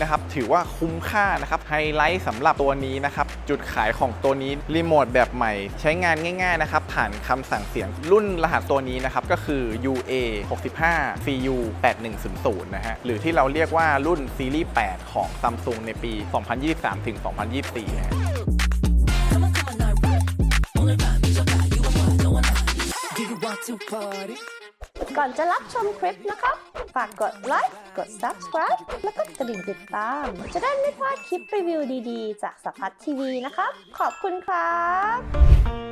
นะครับถือว่าคุ้มค่านะครับไฮไลท์สำหรับตัวนี้นะครับจุดขายของตัวนี้รีโมทแบบใหม่ ใช้งานง่ายๆนะครับผ่านคำสั่งเสียงรุ่นรหัสตัวนี้นะครับก็คือ UA 65 CU 8100นะฮะหรือที่เราเรียกว่ารุ่นซีรีส์ 8 ของ Samsung ในปี 2023ถึง2024นะฮะก่อนจะรับชมคลิปนะครับ ฝากกดไลค์ กด subscribe แล้วก็กระดิ่งติดตาม จะได้ไม่พลาดคลิปรีวิวดีๆ จากสัพพัททีวีนะครับ ขอบคุณครับ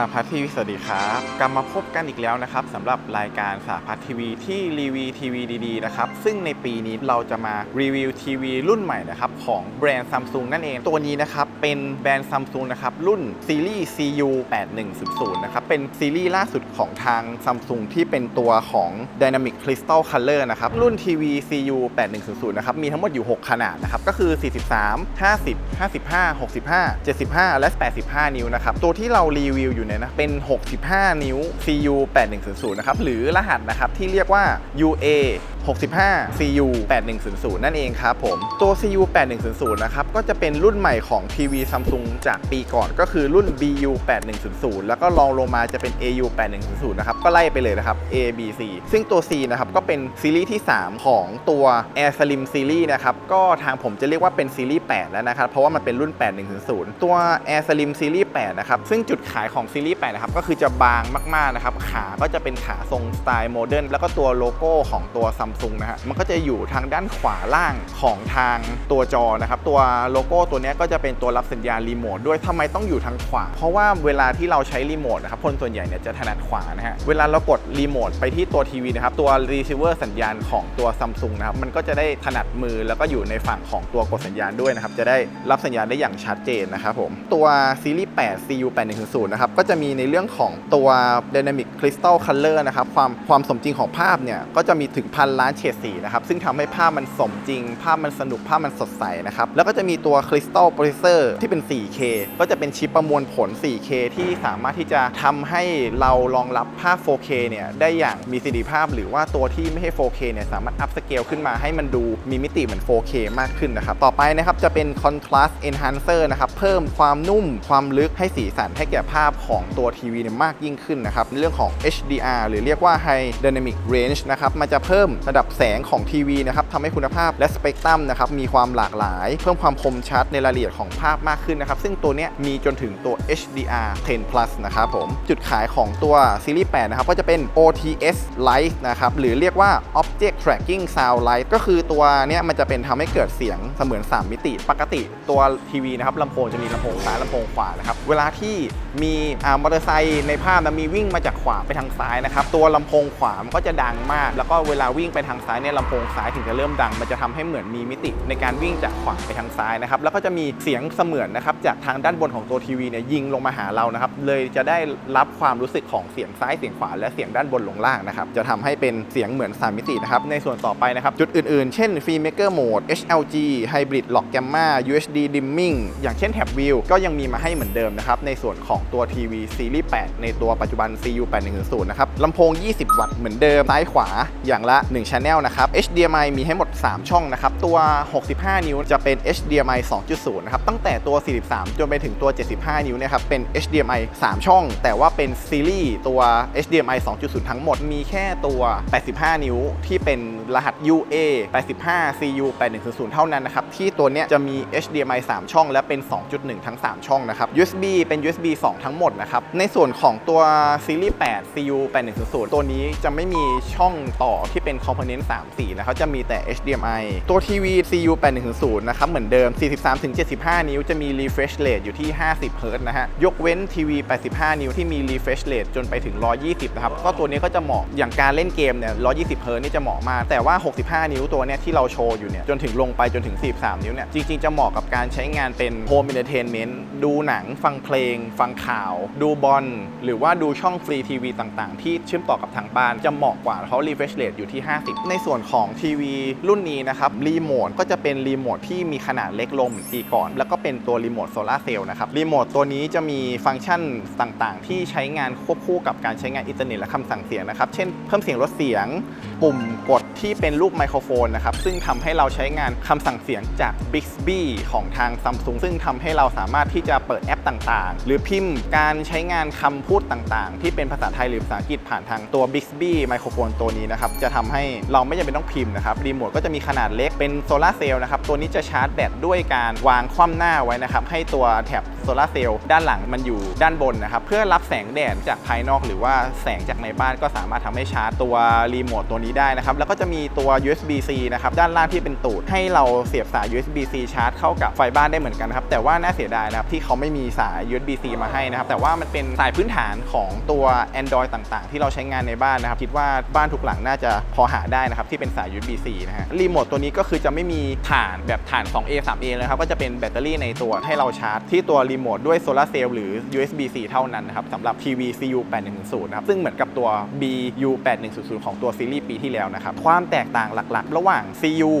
าพัฒทีวีสวัสดีครับกลับมาพบกันอีกแล้วนะครับสำหรับรายการสาพัฒทีวีที่รีวิวทีวีดีๆนะครับซึ่งในปีนี้เราจะมารีวิวทีวีรุ่นใหม่นะครับของแบรนด์ซัมซุงนั่นเอง ตัวนี้นะครับเป็นแบรนด์ซัมซุงนะครับรุ่นซีรีส์ CU 8100นะครับเป็นซีรีส์ล่าสุดของทางซัมซุงที่เป็นตัวของ Dynamic Crystal Color นะครับรุ่นทีวี CU 8100นะครับมีทั้งหมดอยู่ 6 ขนาดนะครับก็คือ 43 50 55 65 75 และ 85 นิ้วนะครับตัวที่เรารีวิวอยู่เนี่ยนะเป็น 65 นิ้ว CU 8100นะครับหรือรหัสนะครับที่เรียกว่า UA 65 CU 8100 นั่นเองครับผม ตัว CU 8100 นะครับ ก็จะเป็นรุ่นใหม่ของทีวีซัมซุงจากปีก่อนก็คือรุ่น BU 8100 แล้วก็รองลงมาจะเป็น AU 8100 นะครับ ก็ไล่ไปเลยนะครับ A B C ซึ่งตัว C นะครับ ก็เป็นซีรีส์ที่ 3 ของตัว Air Slim Series นะครับ ก็ทางผมจะเรียกว่าเป็นซีรีส์ 8 แล้วนะครับ เพราะว่ามันเป็นรุ่น 8100 ตัว Air Slim Series 8 นะครับ ซึ่งจุดขายของซีรีส์ 8 นะครับ ก็คือจะบางมาก ๆ นะครับ ขาก็จะเป็นขาทรงสไตล์โมเดิร์นแล้วก็ตัวโลโก้ของตัวซัมซุงนะฮะมันก็จะอยู่ทางด้านขวาล่างของทางตัวจอนะครับตัวโลโก้ตัวนี้ก็จะเป็นตัวรับสัญญาณรีโมทด้วยทำไมต้องอยู่ทางขวา เพราะว่าเวลาที่เราใช้รีโมทนะครับคนส่วนใหญ่เนี่ยจะถนัดขวานะฮะเวลาเรากดรีโมทไปที่ตัวทีวีนะครับตัวรีเซิเวอร์สัญญาณของตัวซัมซุงนะครับมันก็จะได้ถนัดมือแล้วก็อยู่ในฝั่งของตัวกดสัญญาณด้วยนะครับจะได้รับสัญญาณได้อย่างชัดเจนนะครับผมตัวซีรีส์8 CU 8100นะครับก็จะมีในเรื่องของตัว Dynamic Crystal Color นะครับความความสมจริงของภาพเนี่ยก็จะมีถึงพันล้านเฉดสีนะครับซึ่งทำให้ภาพมันสมจริง ภาพมันสนุกภาพมันสดใสนะครับแล้วก็จะมีตัว Crystal Processor ที่เป็น 4K ก็จะเป็นชิปประมวลผล 4K ที่สามารถที่จะทำให้เรารองรับภาพ 4K เนี่ยได้อย่างมีประสิทธิภาพ หรือว่าตัวที่ไม่ใช่ 4K เนี่ยสามารถอัพสเกลขึ้นมาให้มันดูมีมิติเหมือน 4K มากขึ้นนะครับต่อไปนะครับจะเป็น Contrast Enhancer นะครับเพิ่มความนุ่มความลึกให้สีสันให้แก่ภาพของตัวทีวีเนี่ยมากยิ่งขึ้นนะครับในเรื่องของ HDR หรือเรียกว่า High Dynamic Range นะครับมันจะเพิ่มระดับแสงของทีวีนะครับทำให้คุณภาพและสเปกตรัมนะครับมีความหลากหลาย เพิ่มความคมชัดในรายละเอียดของภาพมากขึ้นนะครับ ซึ่งตัวนี้มีจนถึงตัว HDR 10 plus นะครับผมจุดขายของตัวซีรีส์8นะครับก็จะเป็น OTS Light นะครับหรือเรียกว่า Object Tracking Sound Light ก็คือตัวนี้มันจะเป็นทำให้เกิดเสียงเสมือน 3 มิติ ปกติตัวทีวีนะครับลำโพงจะมีลำโพงซ้ายลำโพงขวานะครับเวลาที่มีอ่ามอเตอร์ไซค์ในภาพนะมีวิ่งมาจากขวาไปทางซ้ายนะครับตัวลำโพงขวามันก็จะดังมาก แล้วก็เวลาวิ่งไปไปทางซ้ายเนี่ยลำโพงซ้ายถึงจะเริ่มดัง มันจะทำให้เหมือนมีมิติในการวิ่งจากขวาไปทางซ้ายนะครับแล้วก็จะมีเสียงเสมือนนะครับจากทางด้านบนของตัวทีวีเนี่ยยิงลงมาหาเรานะครับเลยจะได้รับความรู้สึกของเสียงซ้ายเสียงขวาและเสียงด้านบนลงล่างนะครับจะทำให้เป็นเสียงเหมือนสามมิตินะครับในส่วนต่อไปนะครับจุดอื่นๆ เช่น Filmmaker Mode HLG Hybrid Log Gamma UHD Dimming อย่างเช่นแท็บวิวก็ยังมีมาให้เหมือนเดิมนะครับในส่วนของตัวทีวีซีรีส์8ในตัวปัจจุบัน CU 8100 นะครับลำโพง 20 วัตต์เหมือนเดิมซ้ายขวาอย่างละ 1 Channel นะครับ HDMI มีให้หมด 3 ช่องนะครับ ตัว 65 นิ้วจะเป็น HDMI 2.0 นะครับ ตั้งแต่ตัว 43 จนไปถึงตัว 75 นิ้วนะครับ เป็น HDMI 3 ช่อง แต่ว่าเป็นซีรีส์ตัว HDMI 2.0 ทั้งหมด มีแค่ตัว 85 นิ้วที่เป็นรหัส UA 85 CU 8100 เท่านั้นนะครับ ที่ตัวเนี้ยจะมี HDMI 3 ช่อง และเป็น 2.1 ทั้ง 3 ช่องนะครับ USB เป็น USB 2 ทั้งหมดนะครับ ในส่วนของตัวซีรีส์ 8 CU 8100 ตัวนี้จะไม่มีช่องต่อที่เป็น Component 3 4นะครับจะมีแต่ HDMI ตัวทีวี CU 8100นะครับ เหมือนเดิม 43-75 นิ้วจะมี refresh rate อยู่ที่ 50 Hz นะฮะ ยกเว้นทีวี 85 นิ้วที่มี refresh rate จนไปถึง 120 นะครับ ก็ตัวนี้ก็จะเหมาะอย่างการเล่นเกมเนี่ย 120 Hz นี่จะเหมาะมาก แต่ว่า 65 นิ้วตัวเนี้ยที่เราโชว์อยู่เนี่ย จนถึงลงไปจนถึง 43 นิ้วเนี่ย จริง ๆ จะเหมาะกับการใช้งานเป็น home entertainment ดูหนังฟังเพลง ฟังข่าว ดูบอลหรือว่าดูช่องฟรีทีวีต่างๆ ที่เชื่อมต่อกับทางบ้านจะเหมาะกว่าเพราะ refresh rate อยู่ที่ 50 ในส่วนของทีวีรุ่นนี้นะครับรีโมทก็จะเป็นรีโมทที่มีขนาดเล็กลงเหมือนปีก่อน แล้วก็เป็นตัวรีโมทโซลาร์เซลล์นะครับรีโมทตัวนี้จะมีฟังก์ชันต่างๆ ที่ใช้งานควบคู่กับการใช้งานอินเทอร์เน็ตและคำสั่งเสียงนะครับเช่นเพิ่มเสียงลดเสียง ปุ่มกดที่เป็นรูปไมโครโฟนนะครับซึ่งทำให้เราใช้งานคำสั่งเสียงจาก Bixby ของทาง Samsung ซึ่งทำให้เราสามารถที่จะเปิดแอปต่างๆ หรือพิมพ์การใช้งานคำพูดต่างๆ ที่เป็นภาษาไทยหรือภาษาอังกฤษผ่านทางตัว Bixby ไมโครโฟนตัวนี้นะครับ จะทำให้เราไม่จำเป็นต้องพิมพ์นะครับ รีโมทก็จะมีขนาดเล็กเป็นโซลาเซลล์นะครับ ตัวนี้จะชาร์จแบตด้วยการวางคว่ำหน้าไว้นะครับ ให้ตัวแถบ โซลาร์เซลล์ด้านหลังมันอยู่ด้านบนนะครับ เพื่อรับแสงแดดจากภายนอกหรือว่าแสงจากในบ้านก็สามารถทำให้ชาร์จตัวรีโมทตัวนี้ได้นะครับ แล้วก็จะมีตัว USB-C นะครับ ด้านล่างที่เป็นตูด ให้เราเสียบสาย USB-C ชาร์จเข้ากับไฟบ้านได้เหมือนกันครับ แต่ว่าน่าเสียดายนะครับที่เขาไม่มีสาย USB-C มาให้นะครับ แต่ว่ามันเป็นสายพื้นฐานของตัว Android ต่างๆ ที่เราใช้งานในบ้านนะครับ คิดว่าบ้านทุกหลังน่าจะพอหาได้นะครับที่เป็นสาย USB-C นะฮะ รีโมทตัวนี้ก็คือจะไม่มีฐานแบบฐาน 2A 3A เลยครับ ก็จะเป็นแบตเตอรี่ในตัวให้เราชาร์จที่ตัวรีโมทด้วยโซลาเซลล์หรือ USB-C เท่านั้นนะครับสำหรับทีวี CU 8 1 0นะครับซึ่งเหมือนกับตัว BU 8100ของตัวซีรีส์ปีที่แล้วนะครับความแตกต่างหลักๆ ระหว่าง CU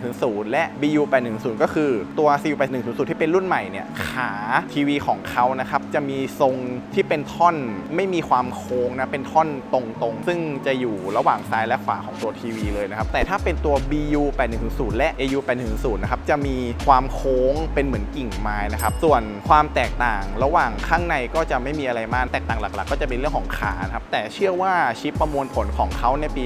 8110และ BU 8 1 0ก็คือตัว CU 8100ที่เป็นรุ่นใหม่เนี่ยขาทีวีของเขานะครับจะมีทรงที่เป็นท่อนไม่มีความโค้งนะเป็นท่อนตรงๆ ซึ่งจะอยู่ระหว่างซ้ายและขวาของตัวทีวีเลยนะครับแต่ถ้าเป็นตัว BU 8100และ AU 8110นะครับจะมีความโค้งเป็นเหมือนกิ่งไม้นะครับส่วนความแตกต่าง ระหว่างข้างในก็จะไม่มีอะไรมากแตกต่างหลัก ๆ ก็จะเป็นเรื่องของขานครับแต่เชื่อว่าชิปประมวลผลของเขาในปี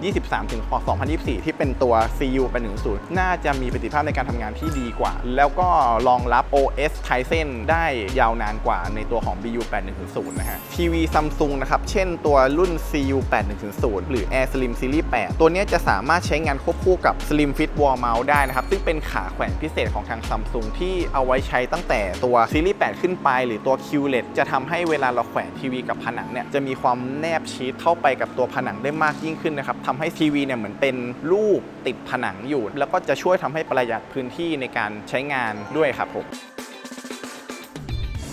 2023 ถึง 2024 ที่เป็นตัว CU 8110 น่าจะมีประสิทธิภาพในการทำงานที่ดีกว่า แล้วก็รองรับ OS Tizen ได้ยาวนานกว่าในตัวของ BU 8 1 0นะฮะทีวีซัมซุงนะครับเช่นตัวรุ่น CU 8 1 0หรือ Air Slim Series 8 ตัวนี้จะสามารถใช้งานควบคู่กับ Slim Fit Wall Mount ได้นะครับ ซึ่งเป็นขาแขวนพิเศษของทางซัมซุงที่เอาไว้ใช้ตั้งแต่ตัวซีรีส์ 8 ขึ้นไป หรือตัว QLED จะทำให้เวลาเราแขวนทีวีกับผนังเนี่ยจะมีความแนบชิดเข้าไปกับตัวผนังได้มากยิ่งขึ้นนะครับทำให้ทีวีเนี่ยเหมือนเป็นรูปติดผนังอยู่ แล้วก็จะช่วยทำให้ประหยัดพื้นที่ในการใช้งานด้วยครับผม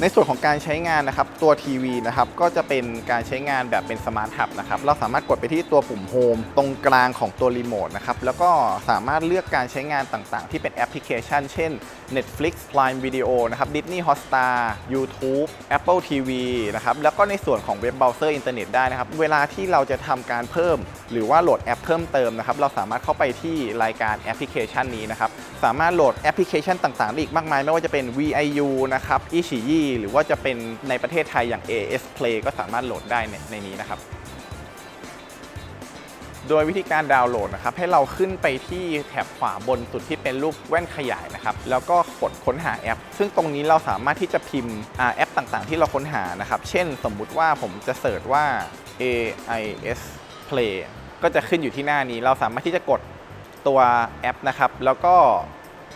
ในส่วนของการใช้งานนะครับตัวทีวีนะครับก็จะเป็นการใช้งานแบบเป็นสมาร์ทฮับนะครับเราสามารถกดไปที่ตัวปุ่มโฮมตรงกลางของตัวรีโมทนะครับแล้วก็สามารถเลือกการใช้งานต่างๆ ที่เป็นแอปพลิเคชัน เช่น Netflix Prime Video นะครับ Disney Hotstar YouTube Apple TV นะครับแล้วก็ในส่วนของเว็บเบราว์เซอร์อินเทอร์เน็ตได้นะครับ เวลาที่เราจะทำการเพิ่ม หรือว่าโหลดแอปเพิ่มเติมนะครับเราสามารถเข้าไปที่รายการแอปพลิเคชันนี้นะครับสามารถโหลดแอปพลิเคชันต่างๆได้อีกมากมาย ไม่ว่าจะเป็น VIU นะครับ i c h i y i หรือว่าจะเป็นในประเทศไทยอย่าง AS Play ก็สามารถโหลดได้ในนี้นะครับ โดยวิธีการดาวน์โหลดนะครับ ให้เราขึ้นไปที่แถบขวาบนสุดที่เป็นรูปแว่นขยายนะครับ แล้วก็กดค้นหาแอป ซึ่งตรงนี้เราสามารถที่จะพิมพ์แอปต่างๆ ที่เราค้นหานะครับ เช่น สมมุติว่าผมจะเสิร์ชว่า AIS Play ก็จะขึ้นอยู่ที่หน้านี้ เราสามารถที่จะกดตัวแอปนะครับ แล้วก็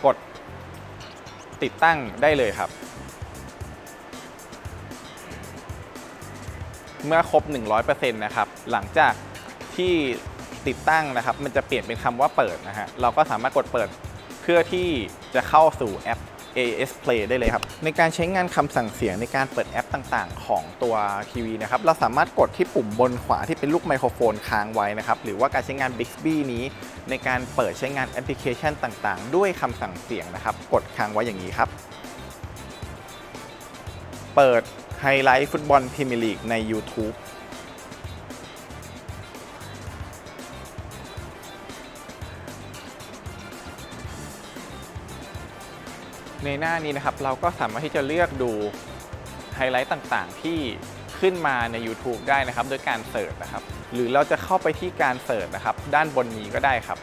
กดติดตั้งได้เลยครับ เมื่อครบ 100%นะครับ หลังจากที่ติดตั้งนะครับ มันจะเปลี่ยนเป็นคำว่าเปิดนะฮะ เราก็สามารถกดเปิดเพื่อที่จะเข้าสู่แอป AS Play ได้เลยครับ ในการใช้งานคำสั่งเสียงในการเปิดแอปต่างๆ ของตัวทีวีนะครับ เราสามารถกดที่ปุ่มบนขวาที่เป็นลูกไมโครโฟนค้างไว้นะครับ หรือว่าการใช้งาน Bixby นี้ ในการเปิดใช้งานแอปพลิเคชันต่างๆ ด้วยคำสั่งเสียงนะครับ กดค้างไว้อย่างนี้ครับ เปิด ไฮไลท์ฟุตบอลพรีเมียร์ลีกใน YouTube ในหน้านี้นะครับเราก็สามารถที่จะเลือกดูไฮไลท์ต่างๆ ที่ขึ้นมาใน YouTube ได้นะครับโดยการเสิร์ชนะครับ หรือเราจะเข้าไปที่การเสิร์ชนะครับ ด้านบนนี้ก็ได้ครับ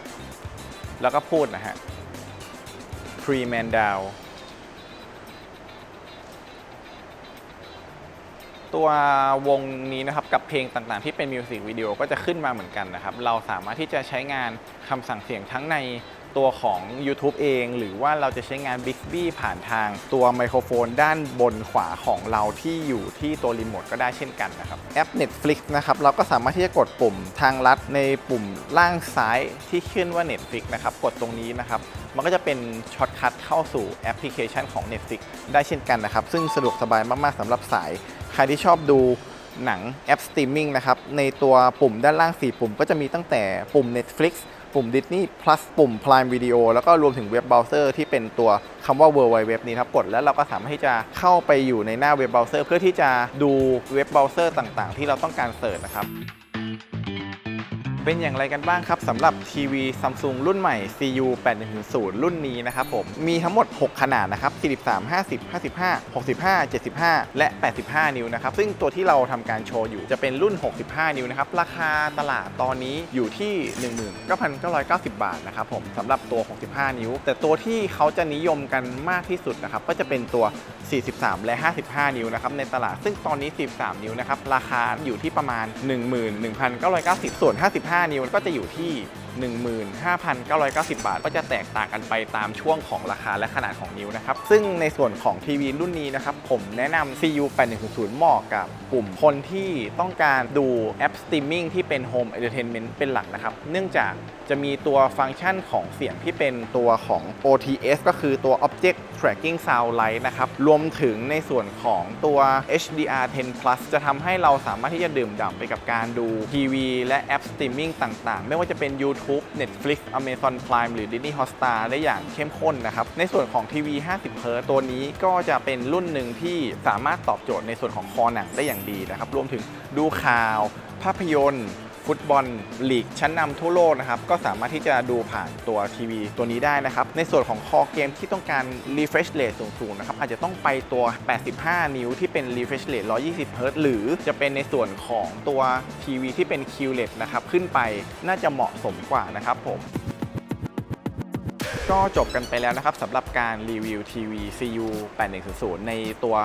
แล้วก็พูดนะฮะ Pre Man Down ตัววงนี้นะครับกับเพลงต่างๆ ที่เป็นมิวสิกวิดีโอก็จะขึ้นมาเหมือนกันนะครับ เราสามารถที่จะใช้งานคำสั่งเสียงทั้งใน ตัวของ YouTube เอง หรือว่าเราจะใช้งาน Bixby ผ่านทางตัวไมโครโฟนด้านบนขวาของเราที่อยู่ที่ตัวรีโมทก็ได้เช่นกันนะครับแอป Netflix นะครับเราก็สามารถที่จะกดปุ่มทางลัดในปุ่มล่างซ้ายที่ขึ้นว่า Netflix นะครับกดตรงนี้นะครับมันก็จะเป็นช็อตคัทเข้าสู่แอปพลิเคชันของ Netflix ได้เช่นกันนะครับ ซึ่งสะดวกสบายมาก ๆสำหรับสาย ใครที่ชอบดูหนังแอปสตรีมมิ่งนะครับ ในตัวปุ่มด้านล่าง 4 ปุ่มก็จะมีตั้งแต่ปุ่ม Netflix ปุ่ม Disney Plus ปุ่ม Prime Video แล้วก็รวมถึงเว็บเบราว์เซอร์ที่เป็นตัวคำว่า World Wide Web นี้ครับกดแล้วเราก็สามารถที่จะเข้าไปอยู่ในหน้าเว็บเบราว์เซอร์เพื่อที่จะดูเว็บเบราว์เซอร์ต่างๆ ที่เราต้องการเสิร์ชนะครับ เป็นอย่างไรกันบ้างครับสำหรับทีวี Samsung รุ่นใหม่ CU 8100 รุ่นนี้นะครับผม มีทั้งหมด 6 ขนาดนะครับ 43 50 55 65 75 และ 85 นิ้วนะครับ ซึ่งตัวที่เราทำการโชว์อยู่จะเป็นรุ่น 65 นิ้วนะครับ ราคาตลาดตอนนี้อยู่ที่ 19,990 บาทนะครับผมสำหรับตัว 65 นิ้ว แต่ตัวที่เขาจะนิยมกันมากที่สุดนะครับ ก็จะเป็นตัว 43 และ 55 นิ้วนะครับในตลาด ซึ่งตอนนี้ 43 นิ้วนะครับ ราคาอยู่ที่ประมาณ 11,990 ส่วน 55นิ้วก็จะอยู่ที่ 15,990 บาท ก็จะแตกต่างกันไปตามช่วงของราคาและขนาดของนิ้วนะครับ ซึ่งในส่วนของทีวีรุ่นนี้นะครับ ผมแนะนำ CU 8100เหมาะกับกลุ่มคนที่ต้องการดูแอปสตรีมมิ่งที่เป็น Home Entertainment เป็นหลักนะครับ เนื่องจากจะมีตัวฟังก์ชันของเสียงที่เป็นตัวของ OTS ก็คือตัว Object Tracking Sound Light นะครับ รวมถึงในส่วนของตัว HDR 10 Plus จะทำให้เราสามารถที่จะดื่มด่ำไปกับการดูทีวีและแอปสตรีมมิ่งต่างๆ ไม่ว่าจะเป็น YouTube Netflix Amazon Prime หรือ Disney Hotstar ได้อย่างเข้มข้นนะครับ ในส่วนของทีวี50เฮิร์ตัวนี้ก็จะเป็นรุ่นหนึ่งที่สามารถตอบโจทย์ในส่วนของคอหนังได้อย่างดีนะครับ รวมถึงดูข่าว ภาพยนตร์ ฟุตบอลลีกชั้นนำทั่วโลกนะครับก็สามารถที่จะดูผ่านตัวทีวีตัวนี้ได้นะครับในส่วนของคอเกมที่ต้องการ refresh rate สูงๆนะครับอาจจะต้องไปตัว 85 นิ้วที่เป็น refresh rate 120 Hz หรือจะเป็นในส่วนของตัวทีวีที่เป็น QLED นะครับขึ้นไปน่าจะเหมาะสมกว่านะครับผมก็จบกันไปแล้วนะครับสำหรับการรีวิวทีวี CU 8100ในตัว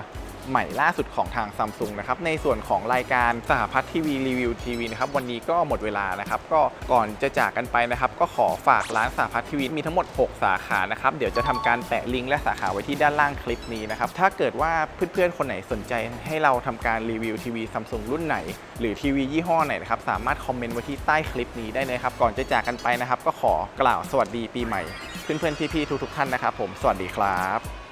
ใหม่ล่าสุดของทาง Samsung นะครับในส่วนของรายการสหพัฒน์ทีวีรีวิวทีวีนะครับวันนี้ก็หมดเวลานะครับก็ก่อนจะจากกันไปนะครับก็ขอฝากร้านสหพัฒน์ทีวีมีทั้งหมด 6 สาขานะครับเดี๋ยวจะทำการแปะลิงก์และสาขาไว้ที่ด้านล่างคลิปนี้นะครับถ้าเกิดว่าเพื่อนๆคนไหนสนใจให้เราทำการรีวิวทีวี Samsung รุ่นไหน หรือทีวียี่ห้อไหนนะครับสามารถคอมเมนต์ไว้ที่ใต้คลิปนี้ได้เลยครับก่อนจะจากกันไปนะครับ ก็ขอกล่าวสวัสดีปีใหม่เพื่อนๆพี่ๆทุกๆท่านนะครับ ผมสวัสดีครับ